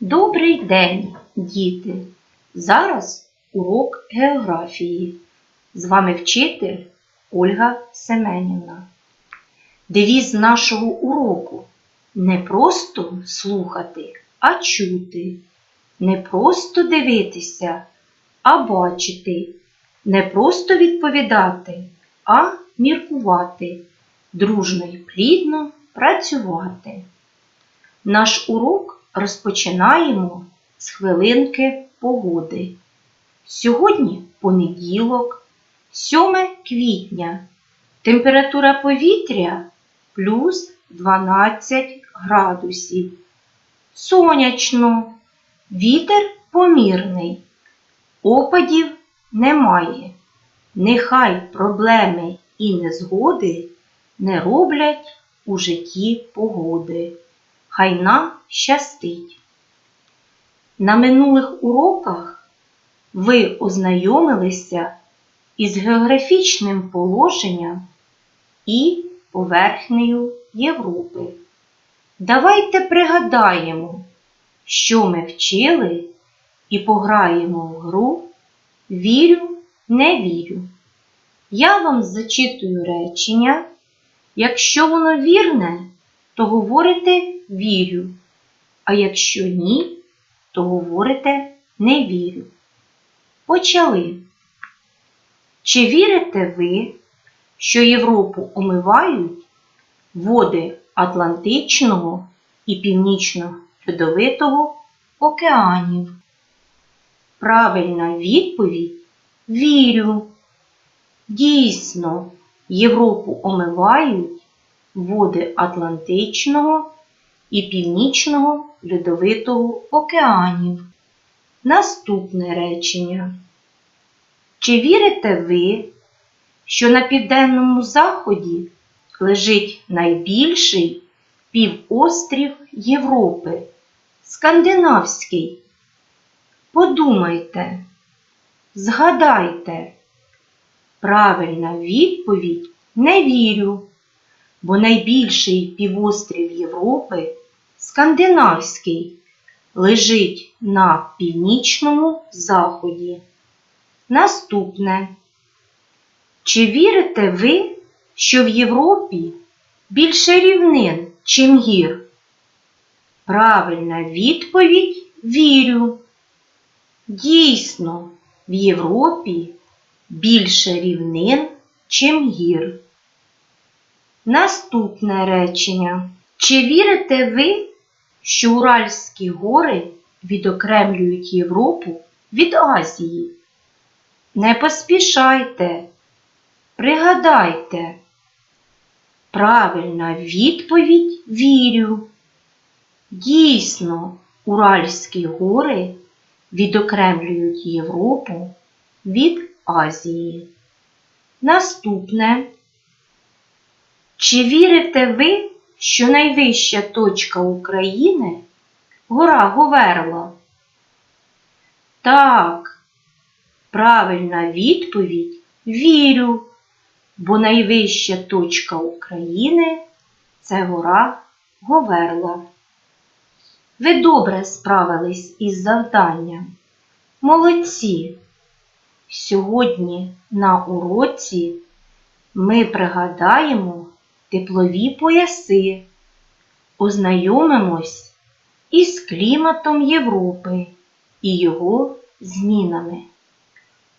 Добрий день, діти! Зараз урок географії. З вами вчитель Ольга Семенівна. Девіз нашого уроку не просто слухати, а чути, не просто дивитися, а бачити, не просто відповідати, а міркувати, дружно і плідно працювати. Наш урок розпочинаємо з хвилинки погоди. Сьогодні понеділок, 7 квітня. Температура повітря плюс 12 градусів. Сонячно, вітер помірний. Опадів немає. Нехай проблеми і незгоди не роблять у житті погоди. Хай нам щастить. На минулих уроках ви ознайомилися із географічним положенням і поверхнею Європи. Давайте пригадаємо, що ми вчили, і пограємо в гру Вірю, не вірю. Я вам зачитую речення. Якщо воно вірне, то говорите вірю, а якщо ні, то говорите не вірю. Почали. Чи вірите ви, що Європу омивають води Атлантичного і Північно-Льодовитого океанів? Правильна відповідь вірю. Дійсно, Європу омивають води Атлантичного і Північного Льодовитого океанів. Наступне речення. Чи вірите ви, що на південному заході лежить найбільший півострів Європи Скандинавський? Подумайте, згадайте. Правильна відповідь не вірю, бо найбільший півострів Європи Скандинавський лежить на північному заході. Наступне. Чи вірите ви, що в Європі більше рівнин, чим гір? Правильна відповідь вірю. Дійсно, в Європі більше рівнин, чим гір. Наступне речення. Чи вірите ви, що Уральські гори відокремлюють Європу від Азії? Не поспішайте, пригадайте. Правильна відповідь вірю. Дійсно, Уральські гори відокремлюють Європу від Азії. Наступне. Чи вірите ви, що найвища точка України гора Говерла? Так, правильна відповідь вірю, бо найвища точка України це гора Говерла. Ви добре справились із завданням. Молодці! Сьогодні на уроці ми пригадаємо теплові пояси, ознайомимось із кліматом Європи і його змінами.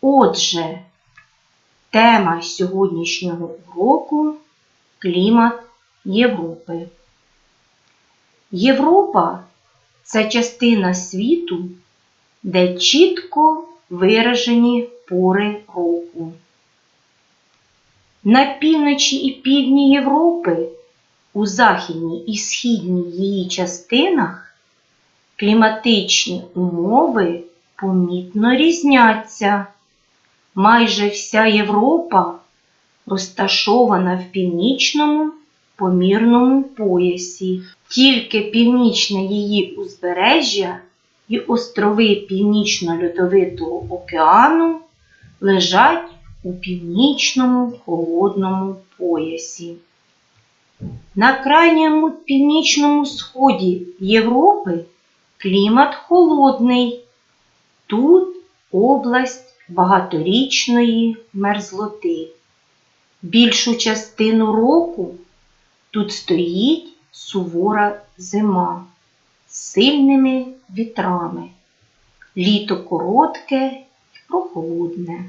Отже, тема сьогоднішнього уроку клімат Європи. Європа це частина світу, де чітко виражені пори року. На півночі і півдні Європи, у західній і східній її частинах кліматичні умови помітно різняться. Майже вся Європа розташована в північному помірному поясі. Тільки північне її узбережжя і острови Північно-Льодовитого океану лежать у північному холодному поясі. На крайньому північному сході Європи клімат холодний. Тут область багаторічної мерзлоти. Більшу частину року тут стоїть сувора зима з сильними вітрами. Літо коротке і прохолодне.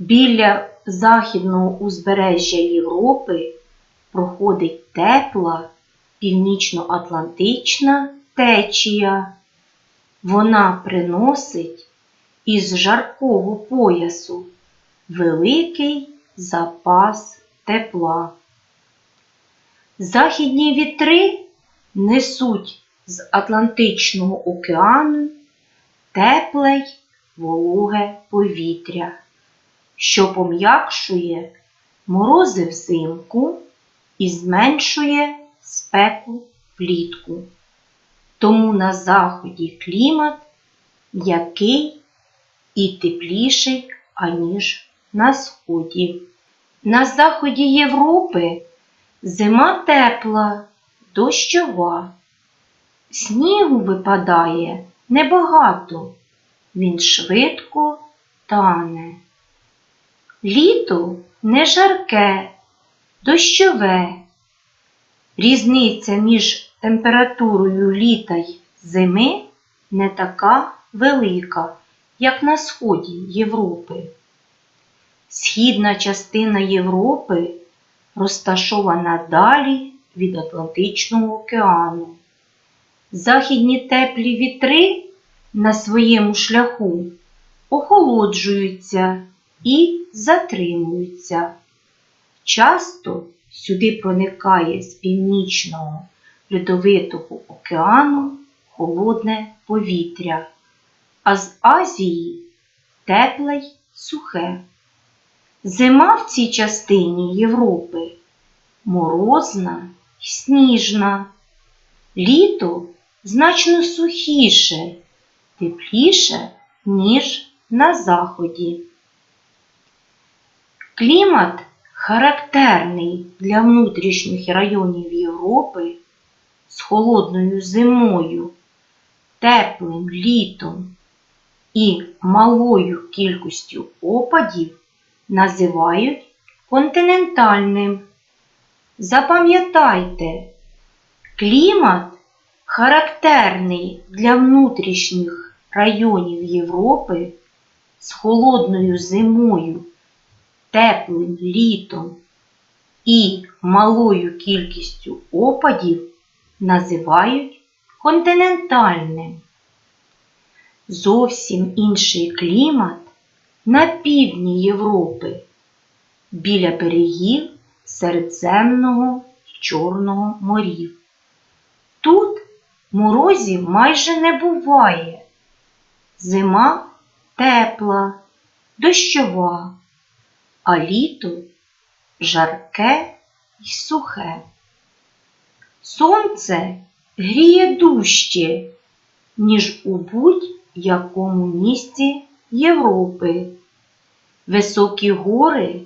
Біля західного узбережжя Європи проходить тепла північно-атлантична течія. Вона приносить із жаркого поясу великий запас тепла. Західні вітри несуть з Атлантичного океану тепле й вологе повітря, що пом'якшує морози взимку і зменшує спеку влітку. Тому на заході клімат який і тепліший, аніж на сході. На заході Європи зима тепла, дощова. Снігу випадає небагато, він швидко тане. Літо не жарке, дощове. Різниця між температурою літа й зими не така велика, як на сході Європи. Східна частина Європи розташована далі від Атлантичного океану. Західні теплі вітри на своєму шляху охолоджуються і затримуються. Часто сюди проникає з північного льодовитого океану холодне повітря, а з Азії тепле й сухе. Зима в цій частині Європи морозна й сніжна, літо значно сухіше, тепліше, ніж на заході. Клімат характерний для внутрішніх районів Європи з холодною зимою, теплим літом і малою кількістю опадів називають континентальним. Запам'ятайте, клімат характерний для внутрішніх районів Європи з холодною зимою, теплим літом і малою кількістю опадів називають континентальним. Зовсім інший клімат на півдні Європи біля берегів Середземного Чорного морів. Тут морозів майже не буває. Зима тепла, дощова, а літо жарке і сухе. Сонце гріє дужче, ніж у будь-якому місці Європи. Високі гори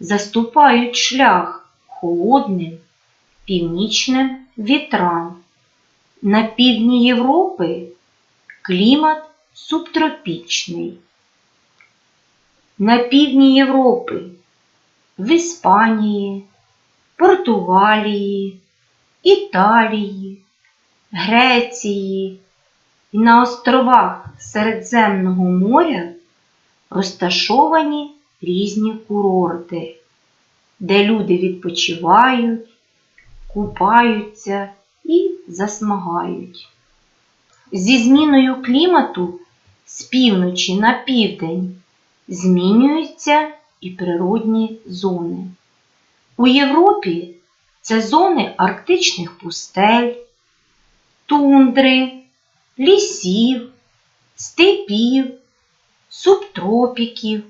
заступають шлях холодним північним вітрам. На півдні Європи клімат субтропічний. На півдні Європи в Іспанії, Португалії, Італії, Греції і на островах Середземного моря розташовані різні курорти, де люди відпочивають, купаються і засмагають. Зі зміною клімату з півночі на південь змінюються і природні зони. У Європі це зони арктичних пустель, тундри, лісів, степів, субтропіків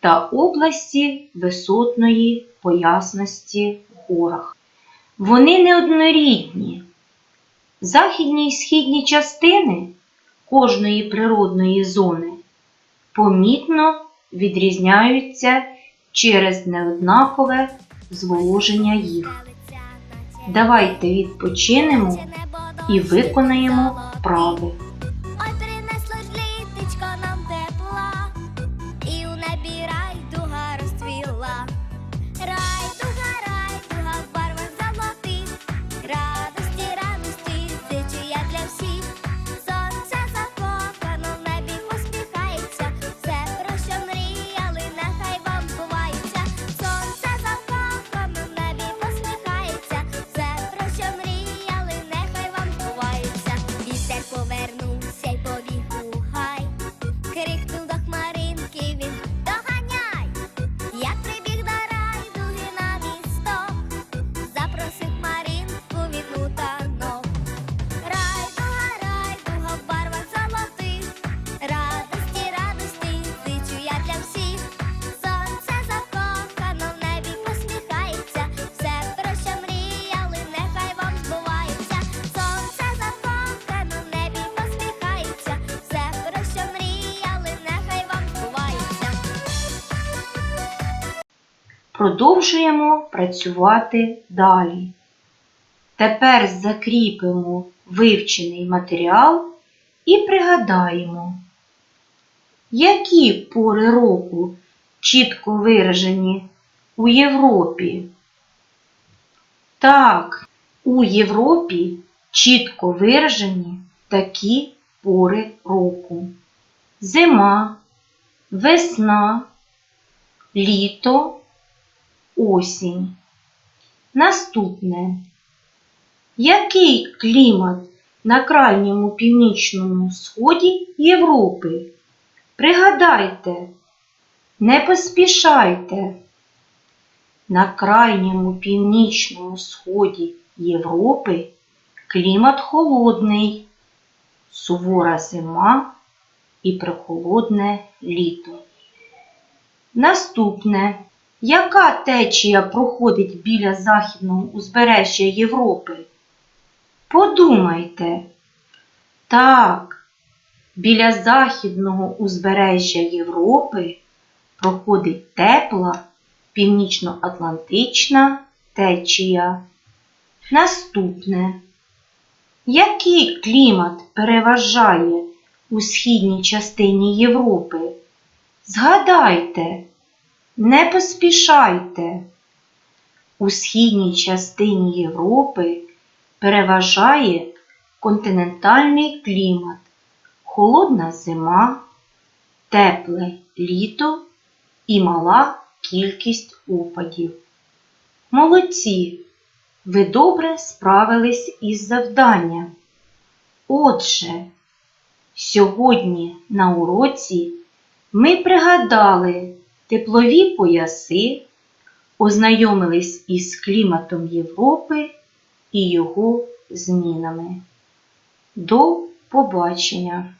та області висотної поясності в горах. Вони неоднорідні. Західні і східні частини кожної природної зони помітно відрізняються через неоднакове зволоження їх. Давайте відпочинемо і виконаємо вправи. Продовжуємо працювати далі. Тепер закріпимо вивчений матеріал і пригадаємо, які пори року чітко виражені у Європі. Так, у Європі чітко виражені такі пори року: зима, весна, літо, осінь. Наступне. Який клімат на крайньому північному сході Європи? Пригадайте, не поспішайте. На крайньому північному сході Європи клімат холодний, сувора зима і прохолодне літо. Наступне. Яка течія проходить біля західного узбережжя Європи? Подумайте. Так, біля західного узбережжя Європи проходить тепла північно-атлантична течія. Наступне. Який клімат переважає у східній частині Європи? Згадайте. Не поспішайте. У східній частині Європи переважає континентальний клімат, холодна зима, тепле літо і мала кількість опадів. Молодці! Ви добре справились із завданням. Отже, сьогодні на уроці ми пригадали теплові пояси, ознайомились із кліматом Європи і його змінами. До побачення!